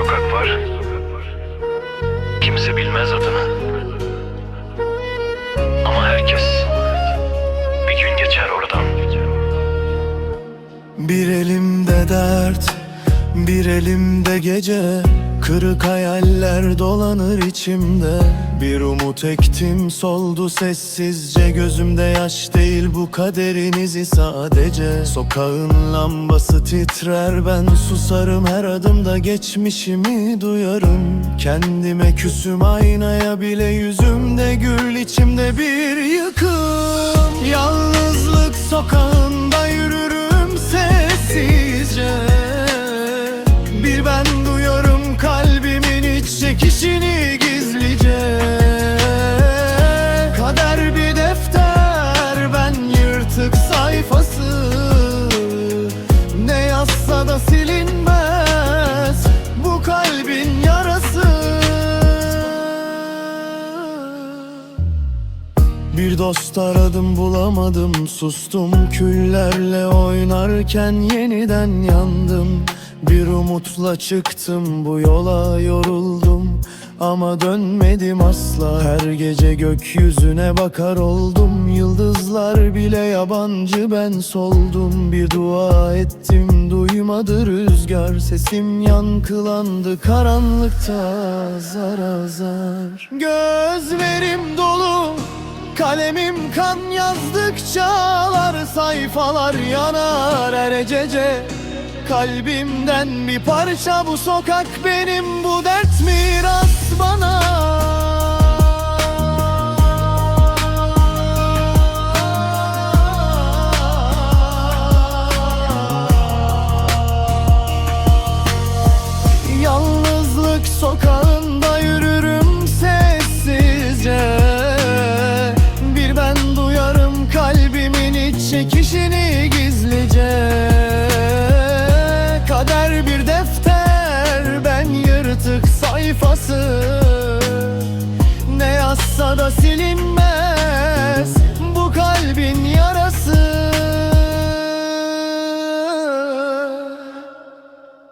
sokak var. Kimse bilmez adını. Ama herkes bir gün geçer oradan. Bir elimde dert, bir elimde gece Kırık hayaller dolanır içimde. Bir umut ektim soldu sessizce. Gözümde yaş değil bu kaderin izi sadece. Sokağın lambası titrer ben susarım. Her adımda geçmişimi duyarım. Kendime küsüm aynaya bile yüzümde gül. İçimde bir yıkım. Yalnızlık sokağında dost aradım bulamadım. Sustum küllerle oynarken yeniden yandım. Bir umutla çıktım bu yola yoruldum. Ama dönmedim asla. Her gece gökyüzüne bakar oldum. Yıldızlar bile yabancı ben soldum. Bir dua ettim duymadı rüzgar. Sesim yankılandı karanlıkta azar azar. Gözlerim Kalemim kan yazdıkça ağlar sayfalar yanar. Erecece Kalbimden bir parça bu sokak benim bu dert miras bana çekişini gizlice Kader bir defter ben yırtık sayfası. Ne yazsa da